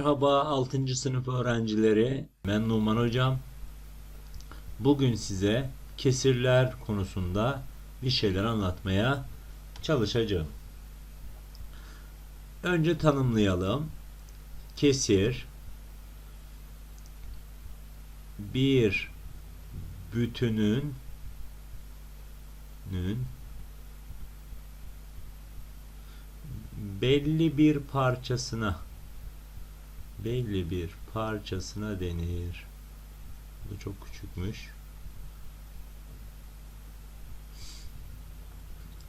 Merhaba 6. sınıf öğrencileri. Ben Numan Hocam. Bugün size kesirler konusunda bir şeyler anlatmaya çalışacağım. Önce tanımlayalım. Kesir bir bütünün nün belli bir parçasına belli bir parçasına denir. Bu çok küçükmüş.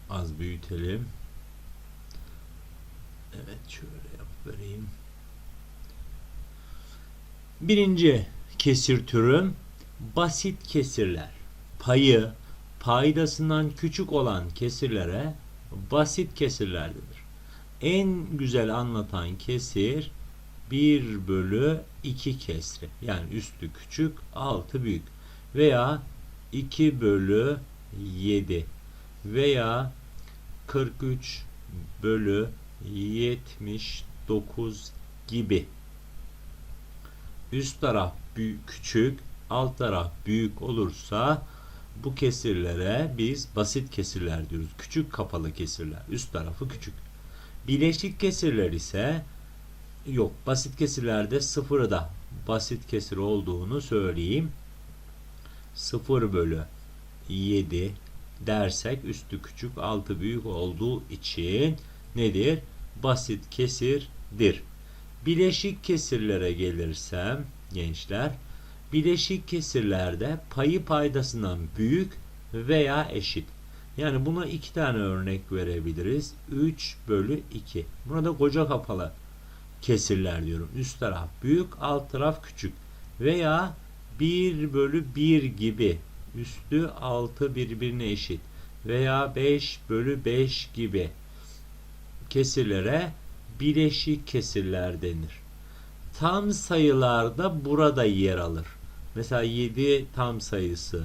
Az büyütelim. Evet şöyle yap. Birinci kesir türüm basit kesirler. Payı paydasından küçük olan kesirlere basit kesirler denir. En güzel anlatan kesir 1 bölü 2 kesri. Yani üstü küçük, altı büyük. Veya 2 bölü 7 veya 43 bölü 79 gibi. Üst taraf büyük, küçük, alt taraf büyük olursa bu kesirlere biz basit kesirler diyoruz. Küçük kapalı kesirler. Üst tarafı küçük. Bileşik kesirler ise yok. Basit kesirlerde sıfırı da basit kesir olduğunu söyleyeyim. 0 bölü 7 dersek üstü küçük altı büyük olduğu için nedir? Basit kesirdir. Bileşik kesirlere gelirsem gençler bileşik kesirlerde payı paydasından büyük veya eşit. Yani buna iki tane örnek verebiliriz. 3 bölü 2. Buna da koca kapalı kesirler diyorum. Üst taraf büyük, alt taraf küçük. Veya 1 bölü 1 gibi. Üstü altı birbirine eşit. Veya 5 bölü 5 gibi kesirlere bileşik kesirler denir. Tam sayılarda burada yer alır. Mesela 7 tam sayısı,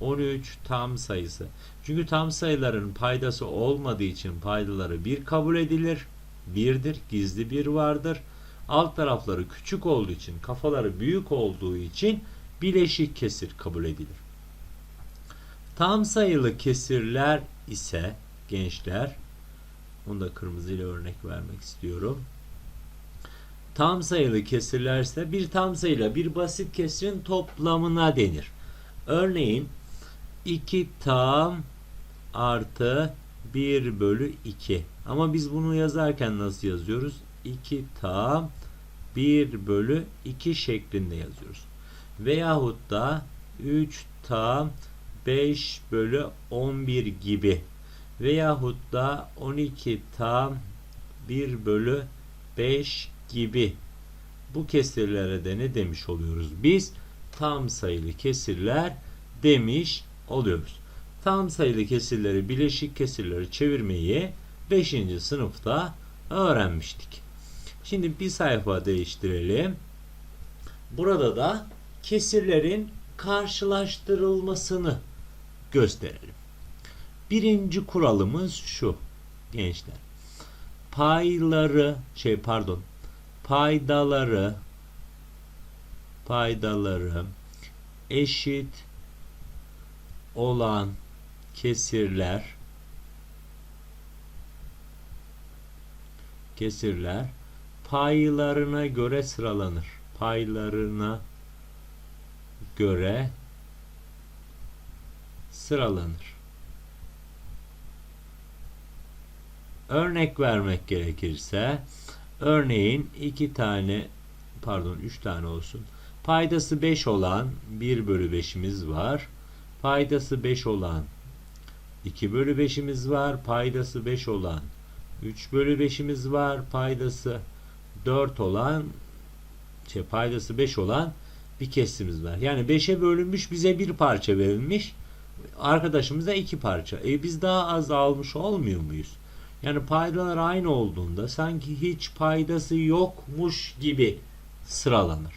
13 tam sayısı. Çünkü tam sayıların paydası olmadığı için paydaları 1 kabul edilir. 1'dir, gizli bir vardır. Alt tarafları küçük olduğu için, kafaları büyük olduğu için bileşik kesir kabul edilir. Tam sayılı kesirler ise gençler, onu da kırmızıyla örnek vermek istiyorum. Tam sayılı kesirler ise bir tam sayıyla bir basit kesirin toplamına denir. Örneğin 2 tam artı 1 bölü 2. Ama biz bunu yazarken nasıl yazıyoruz? 2 tam 1 bölü 2 şeklinde yazıyoruz. Veyahut da 3 tam 5 bölü 11 gibi. Veyahut da 12 tam 1 bölü 5 gibi. Bu kesirlere de ne demiş oluyoruz? Biz tam sayılı kesirler demiş oluyoruz. Tam sayılı kesirleri bileşik kesirleri çevirmeyi 5. sınıfta öğrenmiştik. Şimdi bir sayfa değiştirelim. Burada da kesirlerin karşılaştırılmasını gösterelim. Birinci kuralımız şu gençler. Payları şey pardon paydaları paydaları eşit olan kesirler kesirler paylarına göre sıralanır. Paylarına göre sıralanır. Örnek vermek gerekirse örneğin iki tane pardon üç tane olsun. Paydası 5 olan 1 bölü 5'imiz var. Paydası 5 olan 2 bölü 5'imiz var. Paydası 5 olan 3 bölü 5'imiz var. Paydası 4 olan şey paydası 5 olan bir kesimiz var. Yani 5'e bölünmüş bize bir parça verilmiş. Arkadaşımıza iki parça. E biz daha az almış olmuyor muyuz? Yani paydalar aynı olduğunda sanki hiç paydası yokmuş gibi sıralanır.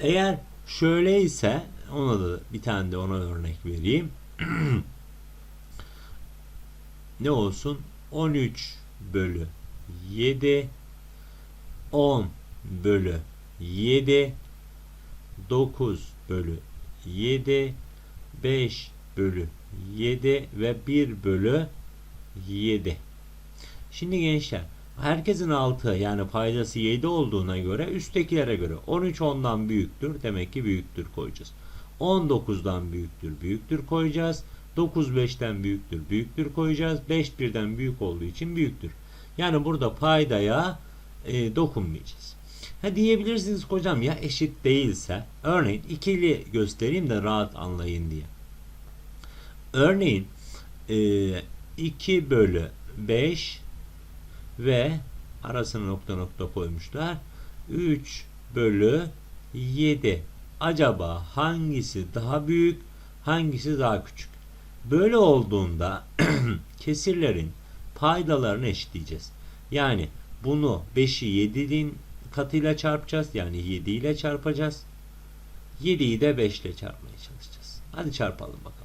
Eğer şöyle ise ona da bir tane de ona örnek vereyim. ne olsun? 13 bölü 7 10 bölü 7 9 bölü 7 5 bölü 7 ve 1 bölü 7. Şimdi gençler herkesin altı yani paydası 7 olduğuna göre üsttekilere göre 13 ondan büyüktür demek ki büyüktür koyacağız. 19'dan büyüktür büyüktür koyacağız. 9 5'ten büyüktür büyüktür koyacağız. 5 1'den büyük olduğu için büyüktür. Yani burada paydaya e, dokunmayacağız. Ha diyebilirsiniz hocam ya eşit değilse örneğin ikili göstereyim de rahat anlayın diye. Örneğin e, 2 bölü 5 ve arasına nokta nokta koymuşlar. 3 bölü 7. Acaba hangisi daha büyük, hangisi daha küçük? Böyle olduğunda kesirlerin paydalarını eşitleyeceğiz. Yani bunu 5'i 7'nin katıyla çarpacağız. Yani 7 ile çarpacağız. 7'yi de 5 ile çarpmaya çalışacağız. Hadi çarpalım bakalım.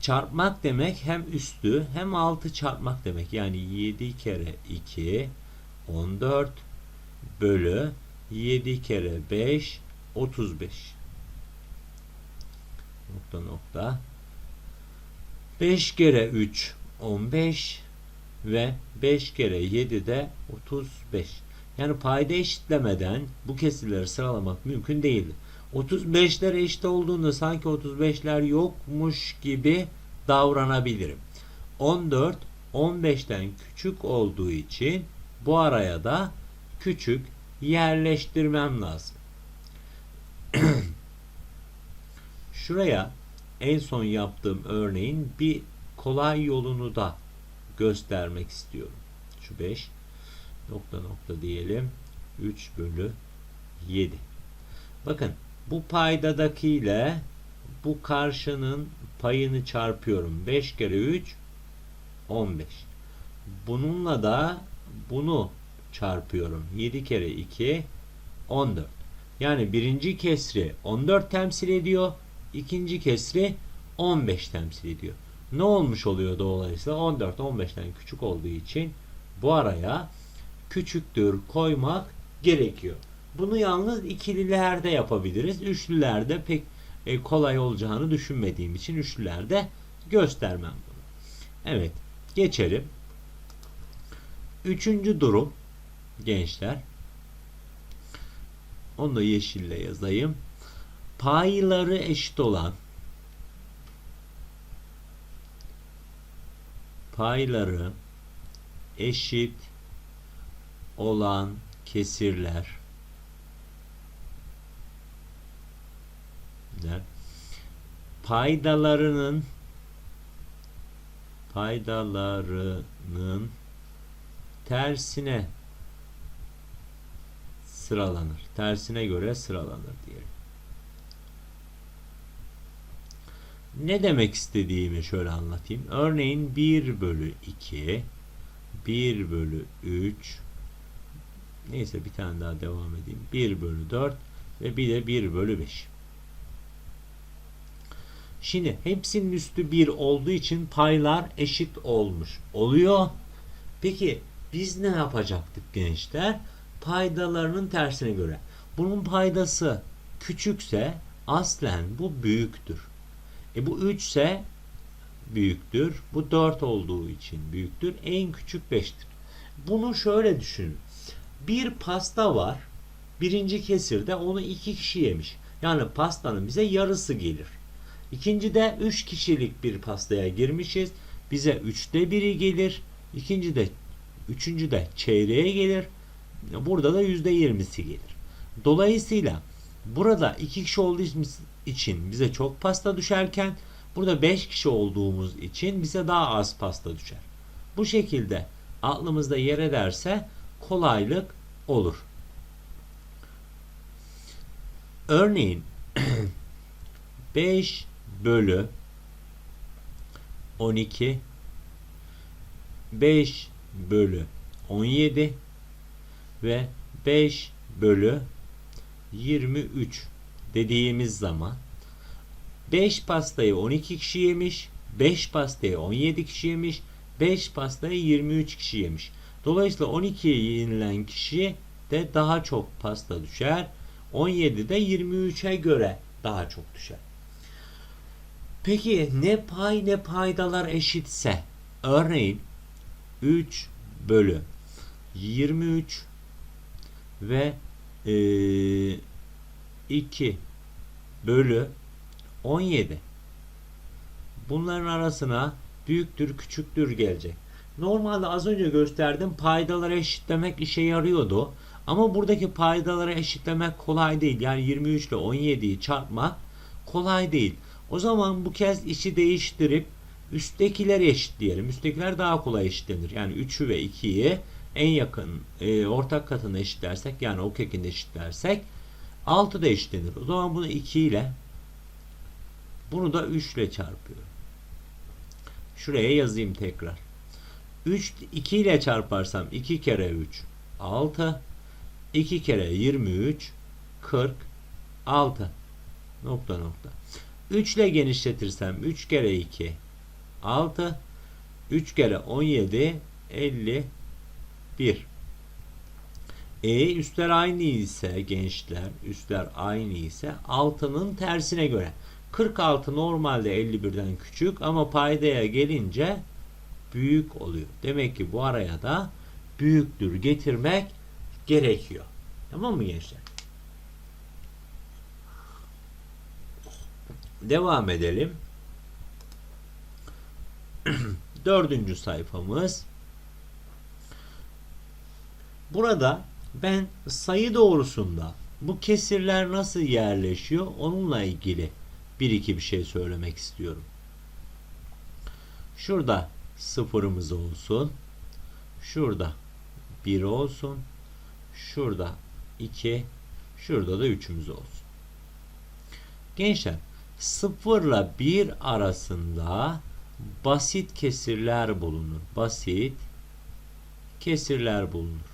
Çarpmak demek hem üstü hem altı çarpmak demek. Yani 7 kere 2 14 bölü 7 kere 5 35 nokta nokta 5 kere 3 15 ve 5 kere 7 de 35. Yani payda eşitlemeden bu kesirleri sıralamak mümkün değil. 35'ler eşit olduğunda sanki 35'ler yokmuş gibi davranabilirim. 14 15'ten küçük olduğu için bu araya da küçük yerleştirmem lazım. Şuraya en son yaptığım örneğin bir kolay yolunu da göstermek istiyorum. Şu 5 nokta nokta diyelim 3 bölü 7. Bakın bu paydadakiyle bu karşının payını çarpıyorum. 5 kere 3 15. Bununla da bunu çarpıyorum. 7 kere 2 14. Yani birinci kesri 14 temsil ediyor. İkinci kesri 15 temsil ediyor. Ne olmuş oluyor dolayısıyla 14 15'ten küçük olduğu için bu araya küçüktür koymak gerekiyor. Bunu yalnız ikililerde yapabiliriz. Üçlülerde pek e, kolay olacağını düşünmediğim için üçlülerde göstermem bunu. Evet geçelim. Üçüncü durum gençler. Onu da yeşille yazayım. Payları eşit olan payları eşit olan kesirler paydalarının paydalarının tersine sıralanır. Tersine göre sıralanır diyelim. Ne demek istediğimi şöyle anlatayım. Örneğin 1 bölü 2 1 bölü 3 neyse bir tane daha devam edeyim. 1 bölü 4 ve bir de 1 bölü 5. Şimdi hepsinin üstü 1 olduğu için paylar eşit olmuş oluyor. Peki biz ne yapacaktık gençler? Paydalarının tersine göre. Bunun paydası küçükse aslen bu büyüktür. E bu 3 ise büyüktür. Bu 4 olduğu için büyüktür. En küçük 5'tir. Bunu şöyle düşünün. Bir pasta var. Birinci kesirde onu iki kişi yemiş. Yani pastanın bize yarısı gelir. İkinci de 3 kişilik bir pastaya girmişiz. Bize 3'te biri gelir. İkinci de üçüncü de çeyreğe gelir. Burada da %20'si gelir. Dolayısıyla burada iki kişi olduğu için bize çok pasta düşerken burada 5 kişi olduğumuz için bize daha az pasta düşer. Bu şekilde aklımızda yer ederse kolaylık olur. Örneğin 5 bölü 12 5 bölü 17 ve 5 bölü 23 dediğimiz zaman 5 pastayı 12 kişi yemiş, 5 pastayı 17 kişi yemiş, 5 pastayı 23 kişi yemiş. Dolayısıyla 12'ye yenilen kişi de daha çok pasta düşer. 17'de 23'e göre daha çok düşer. Peki ne pay ne paydalar eşitse örneğin 3 bölü 23 ve 2 bölü 17 bunların arasına büyüktür küçüktür gelecek. Normalde az önce gösterdim paydaları eşitlemek işe yarıyordu. Ama buradaki paydaları eşitlemek kolay değil. Yani 23 ile 17'yi çarpmak kolay değil. O zaman bu kez işi değiştirip üsttekileri eşitleyelim. Üsttekiler daha kolay eşitlenir. Yani 3'ü ve 2'yi en yakın e, ortak katına eşitlersek yani o kökünde eşitlersek 6 da eşitlenir. O zaman bunu 2 ile bunu da 3 ile çarpıyorum. Şuraya yazayım tekrar. 3 2 ile çarparsam 2 kere 3 6 2 kere 23 46 nokta nokta. 3 ile genişletirsem 3 kere 2 6 3 kere 17 51 e üstler aynı ise gençler üstler aynı ise 6'nın tersine göre 46 normalde 51'den küçük ama paydaya gelince büyük oluyor. Demek ki bu araya da büyüktür getirmek gerekiyor. Tamam mı gençler? Devam edelim. Dördüncü sayfamız. Burada ben sayı doğrusunda bu kesirler nasıl yerleşiyor onunla ilgili bir iki bir şey söylemek istiyorum. Şurada sıfırımız olsun. Şurada 1 olsun. Şurada 2. Şurada da 3'ümüz olsun. Gençler 0 ile 1 arasında basit kesirler bulunur. Basit kesirler bulunur.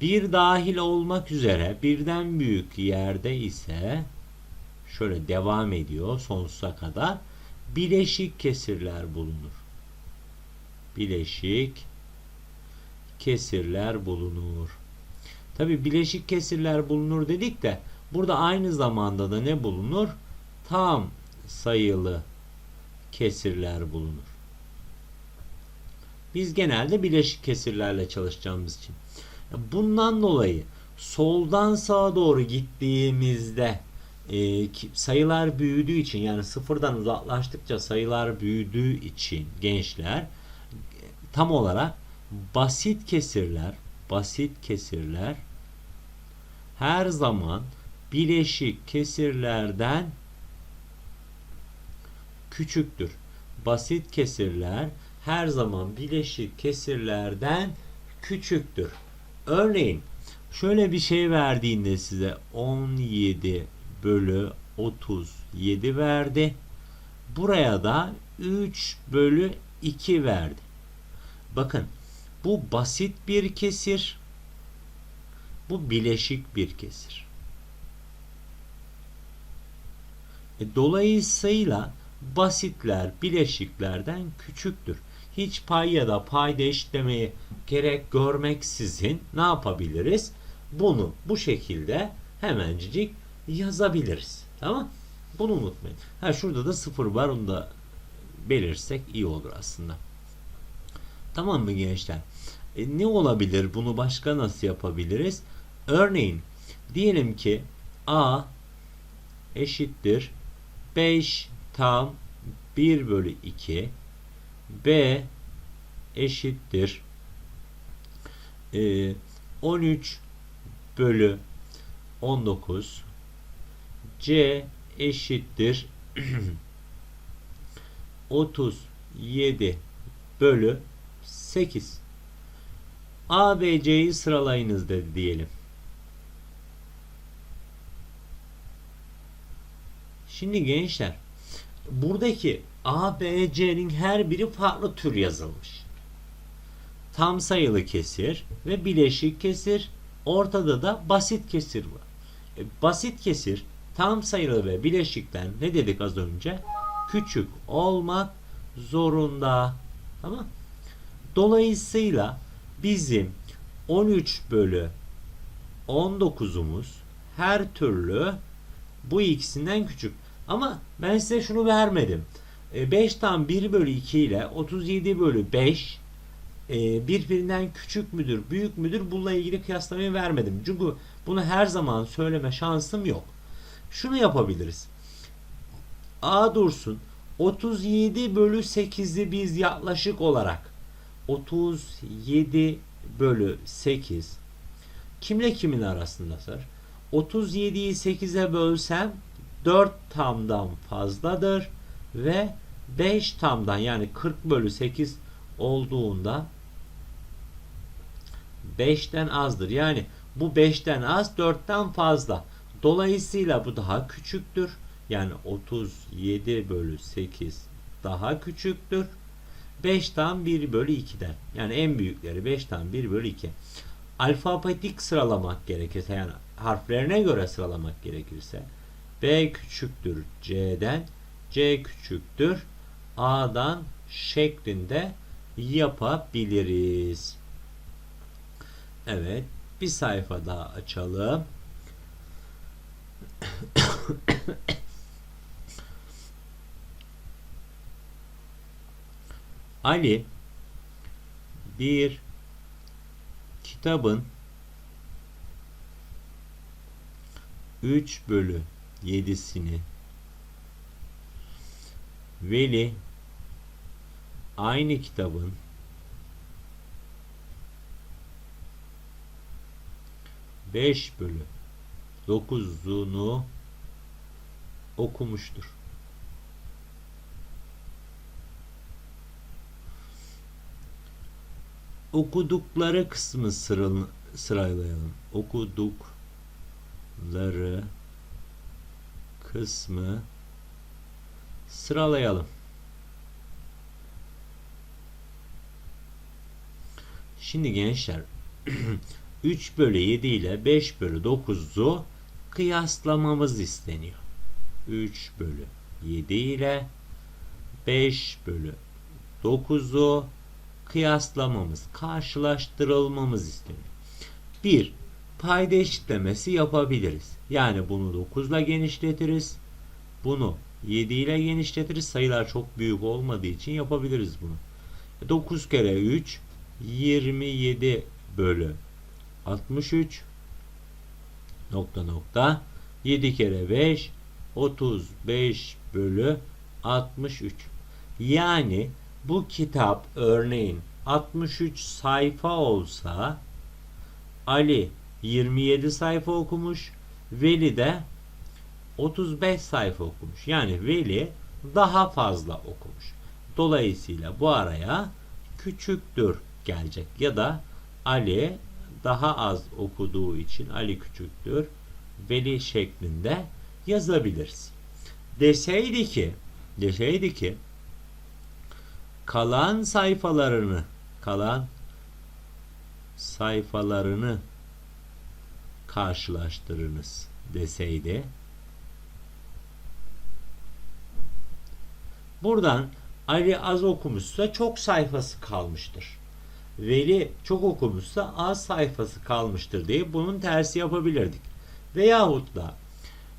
Bir dahil olmak üzere birden büyük yerde ise şöyle devam ediyor sonsuza kadar bileşik kesirler bulunur. Bileşik kesirler bulunur. Tabi bileşik kesirler bulunur dedik de burada aynı zamanda da ne bulunur? Tam sayılı kesirler bulunur. Biz genelde bileşik kesirlerle çalışacağımız için. Bundan dolayı soldan sağa doğru gittiğimizde e, sayılar büyüdüğü için yani sıfırdan uzaklaştıkça sayılar büyüdüğü için gençler tam olarak basit kesirler basit kesirler her zaman bileşik kesirlerden küçüktür. Basit kesirler her zaman bileşik kesirlerden küçüktür. Örneğin şöyle bir şey verdiğinde size 17 bölü 37 verdi. Buraya da 3 bölü 2 verdi. Bakın bu basit bir kesir. Bu bileşik bir kesir. E, dolayısıyla basitler bileşiklerden küçüktür. Hiç pay ya da payda eşitlemeyi gerek görmeksizin ne yapabiliriz? Bunu bu şekilde hemencik yazabiliriz. Tamam? Bunu unutmayın. Ha şurada da sıfır var. Onu da belirsek iyi olur aslında. Tamam mı gençler? E, ne olabilir? Bunu başka nasıl yapabiliriz? Örneğin diyelim ki A eşittir 5 tam 1 bölü 2 B eşittir. E, 13 bölü 19 C eşittir. 37 bölü 8 A ve C'yi sıralayınız dedi diyelim. Şimdi gençler buradaki A, B, C'nin her biri farklı tür yazılmış. Tam sayılı kesir ve bileşik kesir. Ortada da basit kesir var. E, basit kesir tam sayılı ve bileşikten ne dedik az önce? Küçük olmak zorunda. Tamam. Dolayısıyla bizim 13 bölü 19'umuz her türlü bu ikisinden küçük. Ama ben size şunu vermedim. 5 tam 1 bölü 2 ile 37 bölü 5 e, birbirinden küçük müdür, büyük müdür bununla ilgili kıyaslamayı vermedim. Çünkü bunu her zaman söyleme şansım yok. Şunu yapabiliriz. A dursun. 37 bölü 8'i biz yaklaşık olarak 37 bölü 8 kimle kimin arasında sır? 37'yi 8'e bölsem 4 tamdan fazladır ve 5 tamdan yani 40 bölü 8 olduğunda 5'ten azdır. Yani bu 5'ten az 4'ten fazla. Dolayısıyla bu daha küçüktür. Yani 37 bölü 8 daha küçüktür. 5'ten 1 bölü 2'den. Yani en büyükleri 5'ten 1 bölü 2. Alfabetik sıralamak gerekirse yani harflerine göre sıralamak gerekirse B küçüktür C'den C küçüktür A'dan şeklinde yapabiliriz. Evet. Bir sayfa daha açalım. Ali bir kitabın 3 bölü 7'sini Veli aynı kitabın beş bölü dokuzunu okumuştur. Okudukları kısmı sıral- sıralayalım. Okudukları kısmı sıralayalım. Şimdi gençler 3 bölü 7 ile 5 bölü 9'u kıyaslamamız isteniyor. 3 bölü 7 ile 5 bölü 9'u kıyaslamamız, karşılaştırılmamız isteniyor. 1. Payda eşitlemesi yapabiliriz. Yani bunu 9 ile genişletiriz. Bunu 7 ile genişletiriz. Sayılar çok büyük olmadığı için yapabiliriz bunu. 9 kere 3 27 bölü 63 nokta nokta 7 kere 5 35 bölü 63 yani bu kitap örneğin 63 sayfa olsa Ali 27 sayfa okumuş Veli de 35 sayfa okumuş. Yani Veli daha fazla okumuş. Dolayısıyla bu araya küçüktür gelecek ya da Ali daha az okuduğu için Ali küçüktür Veli şeklinde yazabiliriz. Deseydi ki deseydi ki kalan sayfalarını kalan sayfalarını karşılaştırınız deseydi buradan Ali az okumuşsa çok sayfası kalmıştır. Veli çok okumuşsa az sayfası kalmıştır diye bunun tersi yapabilirdik. Veyahut da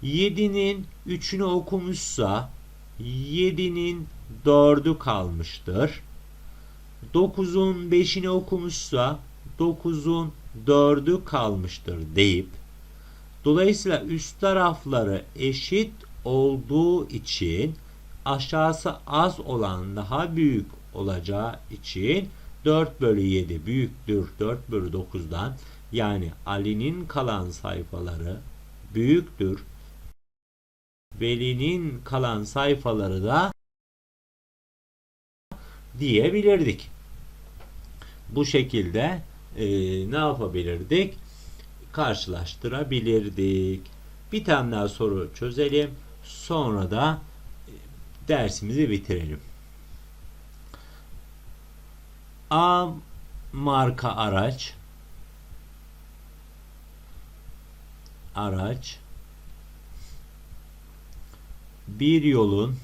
7'nin 3'ünü okumuşsa 7'nin 4'ü kalmıştır. 9'un 5'ini okumuşsa 9'un 4'ü kalmıştır deyip dolayısıyla üst tarafları eşit olduğu için aşağısı az olan daha büyük olacağı için 4 bölü 7 büyüktür 4 bölü 9'dan yani Ali'nin kalan sayfaları büyüktür. Veli'nin kalan sayfaları da diyebilirdik. Bu şekilde e, ne yapabilirdik? Karşılaştırabilirdik. Bir tane daha soru çözelim. Sonra da dersimizi bitirelim. A marka araç araç bir yolun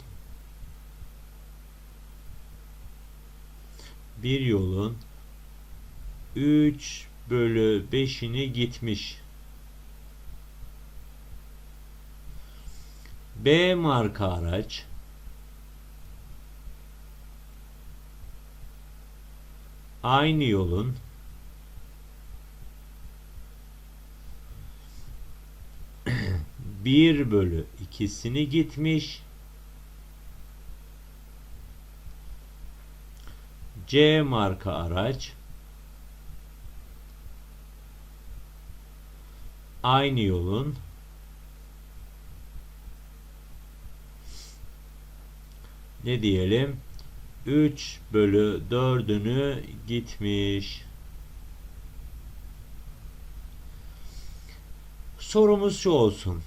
bir yolun 3 bölü 5'ini gitmiş. B marka araç aynı yolun bir bölü ikisini gitmiş. C marka araç aynı yolun ne diyelim 3 bölü 4'ünü gitmiş. Sorumuz şu olsun.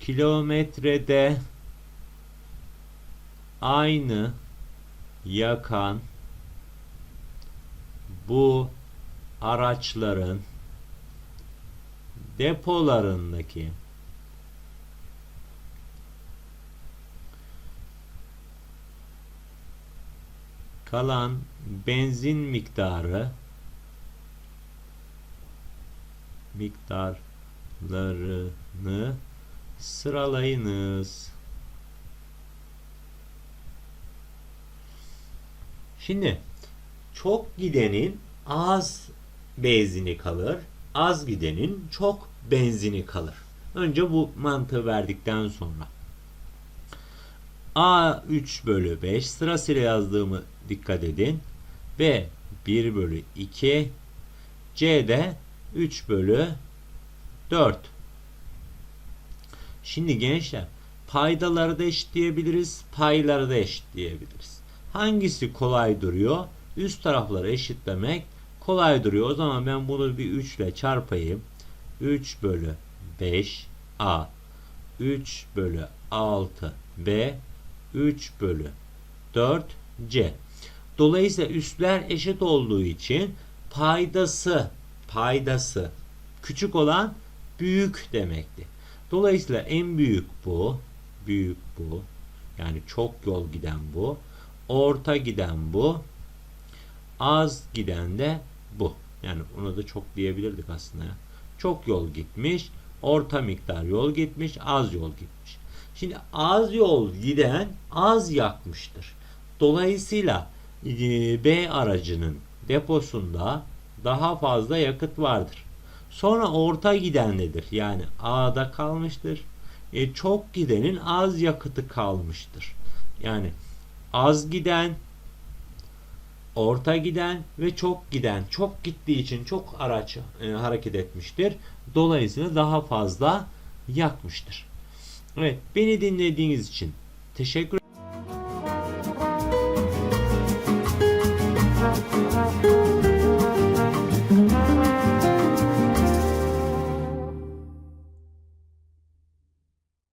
Kilometrede aynı yakan bu araçların depolarındaki kalan benzin miktarı miktarlarını sıralayınız. Şimdi çok gidenin az benzini kalır, az gidenin çok benzini kalır. Önce bu mantığı verdikten sonra A 3 bölü 5 sırasıyla yazdığımı dikkat edin. B 1 bölü 2 C de 3 bölü 4 Şimdi gençler paydaları da eşitleyebiliriz, payları da eşitleyebiliriz. Hangisi kolay duruyor? Üst tarafları eşitlemek kolay duruyor. O zaman ben bunu bir 3 ile çarpayım. 3 bölü 5 A 3 bölü 6 B 3 bölü 4 C. Dolayısıyla üstler eşit olduğu için paydası paydası küçük olan büyük demekti. Dolayısıyla en büyük bu, büyük bu. Yani çok yol giden bu. Orta giden bu. Az giden de bu. Yani ona da çok diyebilirdik aslında. ya. Çok yol gitmiş, orta miktar yol gitmiş, az yol gitmiş. Şimdi az yol giden az yakmıştır. Dolayısıyla e, B aracının deposunda daha fazla yakıt vardır. Sonra orta giden nedir? Yani A'da kalmıştır. E, çok gidenin az yakıtı kalmıştır. Yani az giden, orta giden ve çok giden. Çok gittiği için çok araç e, hareket etmiştir. Dolayısıyla daha fazla yakmıştır. Evet, beni dinlediğiniz için teşekkür